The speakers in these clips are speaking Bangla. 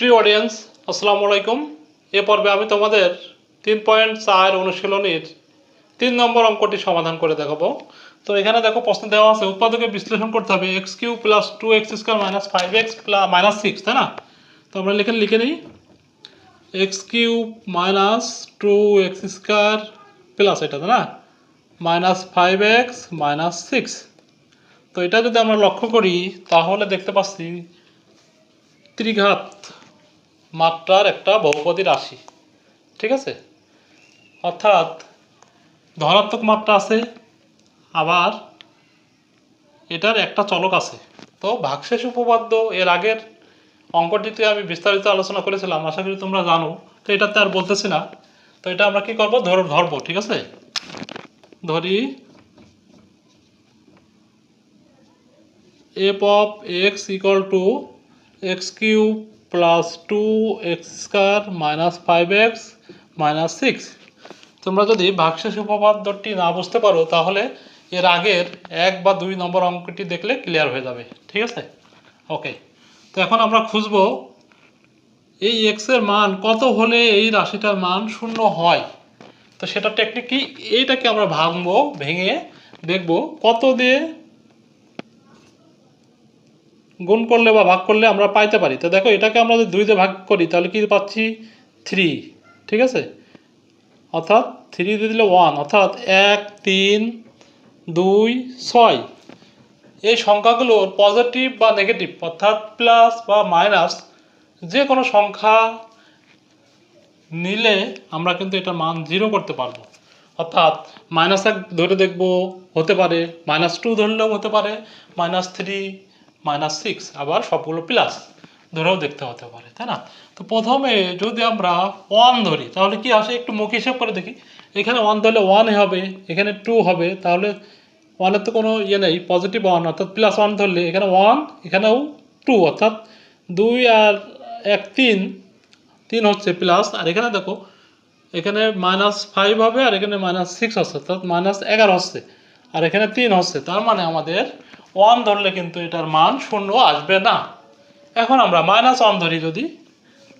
প্রিয় অডিয়েন্স আসসালামু আলাইকুম। এ পর্বে আমি তোমাদের তিন পয়েন্ট চার অনুশীলনীর তিন নম্বর অঙ্কটি সমাধান করে দেখাবো। তো এখানে দেখো প্রশ্ন দেওয়া আছে, উৎপাদকে বিশ্লেষণ করতে হবে x cube plus two x square minus five x plus minus six তাই না? তো আমরা লিখে লিখে নিই। X cube minus two x square plus এটা, তাই না? Minus five x minus six তো এটা যদি আমরা লক্ষ্য করি, তাহলে দেখতে পাচ্ছি ত্রিঘাত মাত্রার একটা বহুপদী রাশি, ঠিক আছে? অর্থাৎ ধনাত্মক মাত্রা আছে, আবার এটার একটা চলক আছে। তো ভাগশেষ উপপাদ্য এর আগের অঙ্কটিতে আমি বিস্তারিত আলোচনা করেছিলাম, আশা করি তোমরা জানো, তো এটাতে আর বলতেছি না। তো এটা আমরা কি করব? ধর, ধরবো, ঠিক আছে? ধরি f of x equal to x cube plus two x square minus five x minus six তোমরা যদি ভাগশেষ উপপাদ্যটি না বুঝতে পারো, তাহলে এর আগের এক বা দুই নম্বর অঙ্কটি দেখলে ক্লিয়ার হয়ে যাবে। ঠিক আছে? ওকে তো এখন আমরা খুঁজবো এই এক্সের মান কত হলে এই রাশিটার মান শূন্য হয়। তো সেটা টেকনিক কি? এইটাকে আমরা ভাঙবো, ভেঙে দেখব কত দিয়ে গুণ করলে বা ভাগ করলে আমরা পাইতে পারি। তো দেখো, এটাকে আমরা যদি দুই দিয়ে ভাগ করি, তাহলে কি পাচ্ছি? থ্রি ঠিক আছে? অর্থাৎ থ্রি দিয়ে দিলে ওয়ান অর্থাৎ এক, তিন, দুই, ছয়। এই সংখ্যাগুলোর পজিটিভ বা নেগেটিভ অর্থাৎ প্লাস বা মাইনাস যে কোনো সংখ্যা নিলে আমরা কিন্তু এটা মান জিরো করতে পারব। অর্থাৎ মাইনাস এক ধরে দেখব, হতে পারে। মাইনাস টু ধরলেও হতে পারে। মাইনাস থ্রি মাইনাস সিক্স আবার সবগুলো প্লাস ধরেও দেখতে হতে পারে, তাই না? তো প্রথমে যদি আমরা ওয়ান ধরি, তাহলে কি আসে? একটু মুখ হিসেব করে দেখি। এখানে ওয়ান ধরলে ওয়ানই হবে, এখানে টু হবে, তাহলে ওয়ানের তো কোনো ইয়ে নেই পজিটিভ ওয়ান অর্থাৎ প্লাস ওয়ান ধরলে এখানে ওয়ান এখানেও টু অর্থাৎ দুই আর এক, তিন তিন হচ্ছে প্লাস আর এখানে দেখো, এখানে মাইনাস ফাইভ হবে, আর এখানে মাইনাস সিক্স হচ্ছে, অর্থাৎ মাইনাস এগারো হচ্ছে, আর এখানে তিন হচ্ছে, তার মানে আমাদের ওয়ান ধরলে কিন্তু এটার মান শূন্য আসবে না। এখন আমরা মাইনাস ওয়ান ধরি যদি,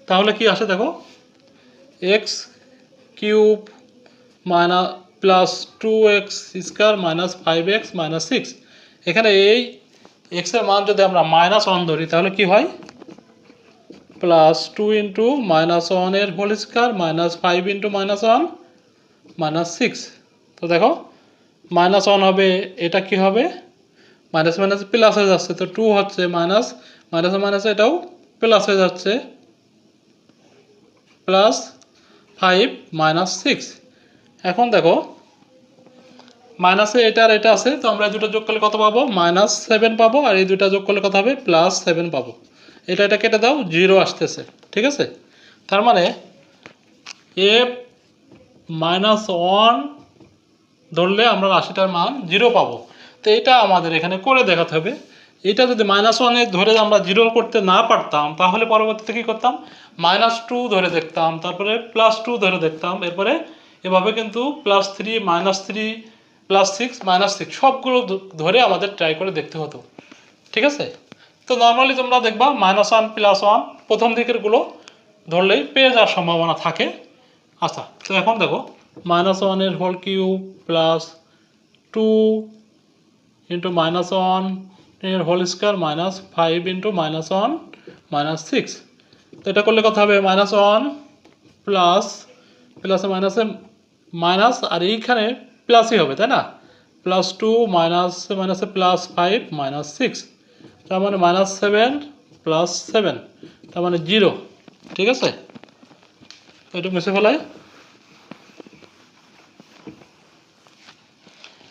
তাহলে কি আসে দেখো? X cube minus plus two x square minus five x minus six এখানে এই এক্সের মান যদি আমরা মাইনাস ওয়ান ধরি, তাহলে কি হয়? প্লাস টু ইন্টু মাইনাস ওয়ানের whole square minus five into minus one minus six তো দেখো মাইনাস ওয়ান হবে, এটা কি হবে? মাইনাস মাইনাস প্লাস হয়ে যাচ্ছে, তো টু হচ্ছে মাইনাস মাইনাস মাইনাস এটাও প্লাস হয়ে যাচ্ছে। প্লাস ফাইভ মাইনাস সিক্স এখন দেখো, মাইনাসে এটা আর এটা আছে, তো আমরা এই দুটো যোগ করলে কত পাবো? মাইনাস সেভেন পাবো, আর এই দুটো যোগ করলে কত হবে? প্লাস সেভেন পাবো। এটা এটা কেটে দাও জিরো আসতেছে, ঠিক আছে? তার মানে এফ মাইনাস ওয়ান ধরলে আমরা রাশিটার মান জিরো পাবো। তো এটা আমাদের এখানে করে দেখাতে হবে। এটা যদি মাইনাস ওয়ানে ধরে আমরা জিরো করতে না পারতাম, তাহলে পরবর্তীতে কী করতাম? মাইনাস টু ধরে দেখতাম, তারপরে প্লাস টু ধরে দেখতাম, এরপরে এভাবে কিন্তু plus three minus three plus six minus six সবগুলো ধরে আমাদের ট্রাই করে দেখতে হতো। ঠিক আছে? তো নর্মালি তোমরা দেখবা মাইনাস ওয়ান প্লাস ওয়ান প্রথম দিকেরগুলো ধরলেই পেয়ে যাওয়ার সম্ভাবনা থাকে। আচ্ছা তো এখন দেখো মাইনাস ওয়ানের whole cube plus two into minus ওয়ানের whole square minus five into minus one minus six তো এটা করলে কথা হবে? মাইনাস ওয়ান প্লাস প্লাসে মাইনাসে মাইনাস আর এইখানে প্লাসই হবে, তাই না? প্লাস টু মাইনাস মাইনাসে প্লাস ফাইভ মাইনাস সিক্স তার মানে মাইনাস সেভেন প্লাস সেভেন তার মানে জিরো ঠিক আছে? এটা মুছে ফেলাই।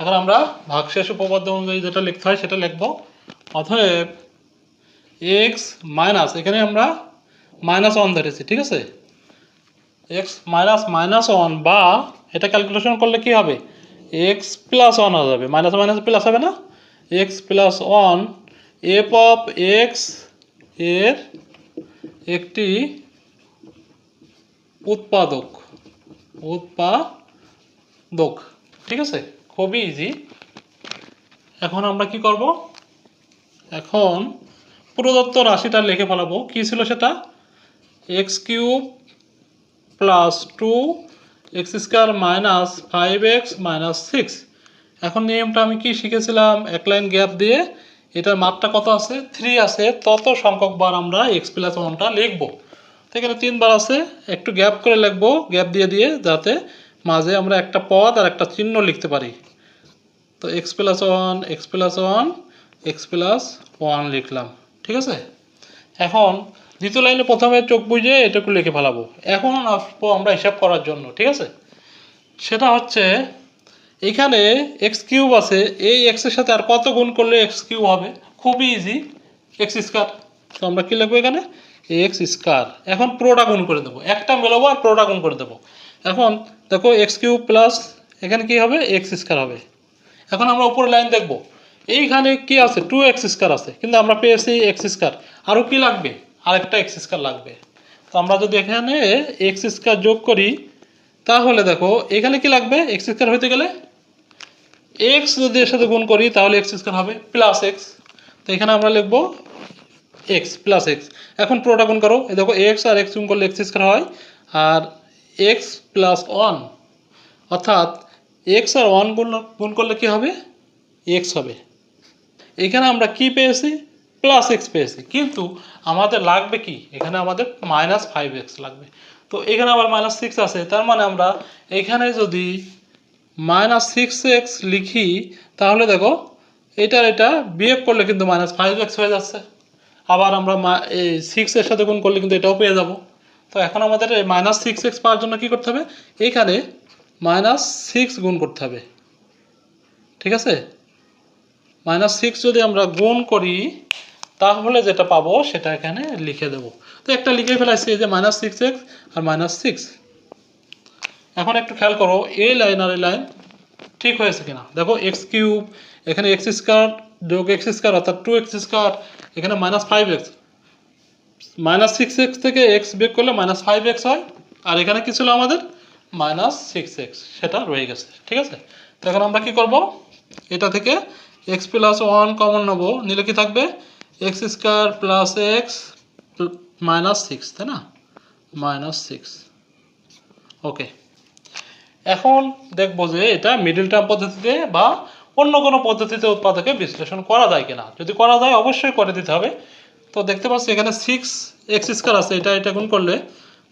এখন আমরা ভাগশেষ উপপাদ্য অনুযায়ী যেটা লিখতে হয় সেটা লিখব। অতএব এক্স মাইনাস এখানে আমরা মাইনাস ওয়ান ধরেছি, ঠিক আছে? এক্স মাইনাস মাইনাস ওয়ান বা এটা ক্যালকুলেশন করলে কি হবে? এক্স প্লাস ওয়ান হয়ে যাবে। মাইনাস মাইনাস প্লাস হবে না? X plus one f of এক্সের একটি উৎপাদক উৎপাদক, ঠিক আছে? খুবই ইজি এখন আমরা কি করব? এখন প্রদত্ত রাশিটা লিখে ফেলাবো। কী ছিল সেটা? X cube plus two x square minus five x minus six এখন নিয়মটা আমি কি শিখেছিলাম? এক লাইন গ্যাপ দিয়ে। এটার মাপটা কত আছে? থ্রি আছে। তত সংখ্যক বার আমরা এক্স প্লাস ওয়ানটা লিখব। তো এখানে তিনবার আছে। একটু গ্যাপ করে লিখব। গ্যাপ দিয়ে দিয়ে যাতে মাঝে আমরা একটা পদ আর একটা চিহ্ন লিখতে পারি। তো x plus one x plus one x plus one লিখলাম। ঠিক আছে? এখন দ্বিতীয় লাইনে প্রথমে চোখ বুঝে এটুকু লিখে ফেলাবো। এখন আসব আমরা হিসাব করার জন্য, ঠিক আছে? সেটা হচ্ছে, এখানে এক্স কিউব আছে, এই এক্সের সাথে আর কত গুণ করলে এক্স কিউব হবে? খুবই ইজি এক্স স্কোয়ার তো আমরা কী লিখব এখানে? এক্স স্কোয়ার এখন প্রোটা গুণ করে দেবো। একটা মেলাবো আর প্রোটা গুণ করে দেবো। এখন দেখো এক্স কিউব প্লাস এখানে কি হবে? এক্স স্কোয়ার হবে। এখন আমরা উপরে লাইন দেখব। এইখানে কি আছে? টু এক্স স্কোয়ার আছে। কিন্তু আমরা পেয়েছি এক্স স্কোয়ার আরও কি লাগবে? আরেকটা এক্স স্কোয়ার লাগবে। তো আমরা যদি এখানে এক্স স্কোয়ার যোগ করি, তাহলে দেখো, এখানে কি লাগবে? এক্স স্কোয়ার হইতে গেলে এক্স যদি এর সাথে গুণ করি, তাহলে এক্স স্কোয়ার হবে প্লাস এক্স তো এখানে আমরা লিখব এক্স প্লাস এক্স এখন পুরোটা গুণ করো। দেখো এক্স আর এক্স গুণ করলে এক্স স্কোয়ার হয়। আর এক্স প্লাস ওয়ান অর্থাৎ এক্স আর ওয়ান গুণ গুণ করলে কি হবে? এক্স হবে। এখানে আমরা কি পেয়েছি? প্লাস এক্স পেয়েছি। কিন্তু আমাদের লাগবে কি? এখানে আমাদের মাইনাস ফাইভ এক্স লাগবে। তো এখানে আবার মাইনাস সিক্স আছে। তার মানে আমরা এখানে যদি মাইনাস সিক্স এক্স লিখি, তাহলে দেখো, এটার এটা বিয়োগ করলে কিন্তু মাইনাস ফাইভ এক্স হয়ে যাচ্ছে। আবার আমরা এই সিক্স এর সাথে গুণ করলে কিন্তু এটাও পেয়ে যাব। তো এখন আমাদের মাইনাস সিক্স এক্স পাওয়ার জন্য কী করতে হবে? এইখানে মাইনাস সিক্স গুণ করতে হবে। ঠিক আছে? মাইনাস সিক্স যদি আমরা গুণ করি, তাহলে যেটা পাবো সেটা এখানে লিখে দেব। তো একটা লিখে ফেলাইছি, এই যে মাইনাস সিক্স এক্স আর মাইনাস সিক্স এখন একটু খেয়াল করো এই লাইন আর এই লাইন ঠিক হয়েছে কিনা? দেখো এক্স কিউব এখানে এক্স স্কোয়ার যোগ এক্স স্কোয়ার অর্থাৎ টু এক্স স্কোয়ার এখানে minus five x minus six x থেকে এক্স বিয়োগ করলে মাইনাস ফাইভ এক্স হয়। আর এখানে কি ছিল আমাদের? মাইনাস সিক্স এক্স সেটা রয়ে গেছে, ঠিক আছে? তো এখন আমরা কি করব? এটা থেকে এক্স প্লাস ওয়ান কমন নেব, নিলে কি থাকবে? X square plus x minus six তাই না? মাইনাস সিক্স ওকে এখন দেখব যে এটা মিডল টার্ম পদ্ধতিতে বা অন্য কোনো পদ্ধতিতে উৎপাদকে বিশ্লেষণ করা যায় কিনা। যদি করা যায়, অবশ্যই করে দিতে হবে। তো দেখতে পাচ্ছি এখানে সিক্স এক্স স্কোয়ার আছে, এটা এটা গুণ করলে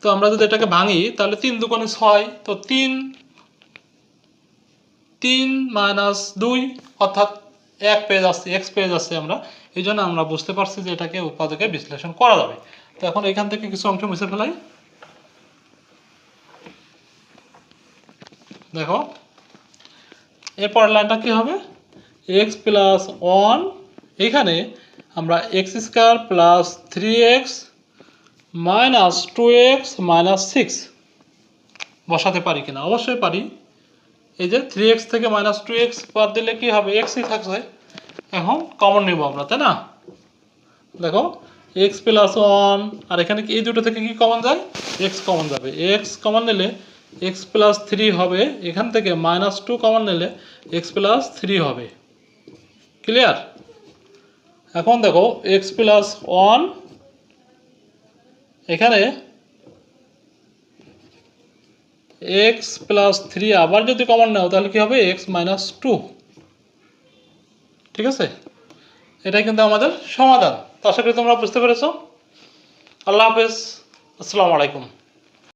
তো আমরা যদি এটাকে ভাঙি, তাহলে তিন দুগুণে ছয়, তো তিন তিন মাইনাস দুই, অর্থাৎ এক পেজ আসছে এক্স পেজ আসছে আমরা। এই জন্য আমরা বুঝতে পারছি যে এটাকে উৎপাদকে বিশ্লেষণ করা যাবে। তো এখন এখান থেকে কিছু অংশ মুছে ফেলাই। দেখো এরপর লাইনটা কি হবে? এক্স প্লাস ওয়ান, এখানে আমরা x square plus three x minus two x minus six বসাতে পারি কিনা? অবশ্যই পারি। এই যে থ্রি এক্স থেকে মাইনাস টু এক্স বাদ দিলে কি হবে? এক্সই থাকছে। এখন কমন নেব আমরা, তাই না? দেখো, এক্স প্লাস ওয়ান, আর এখানে এই দুটো থেকে কি কমন যায়? এক্স কমন যাবে। এক্স কমন নিলে এক্স প্লাস থ্রি হবে। এখান থেকে মাইনাস টু কমন নিলে এক্স প্লাস থ্রি হবে। ক্লিয়ার? এখন দেখো, এক্স প্লাস ওয়ান এখানে এক্স প্লাস থ্রি আবার যদি কমন নাও, তাহলে কি হবে? এক্স মাইনাস টু ঠিক আছে? এটাই কিন্তু আমাদের সমাধান। তো আশা করি তোমরা বুঝতে পেরেছ। আল্লাহ হাফেজ। আসসালামু আলাইকুম।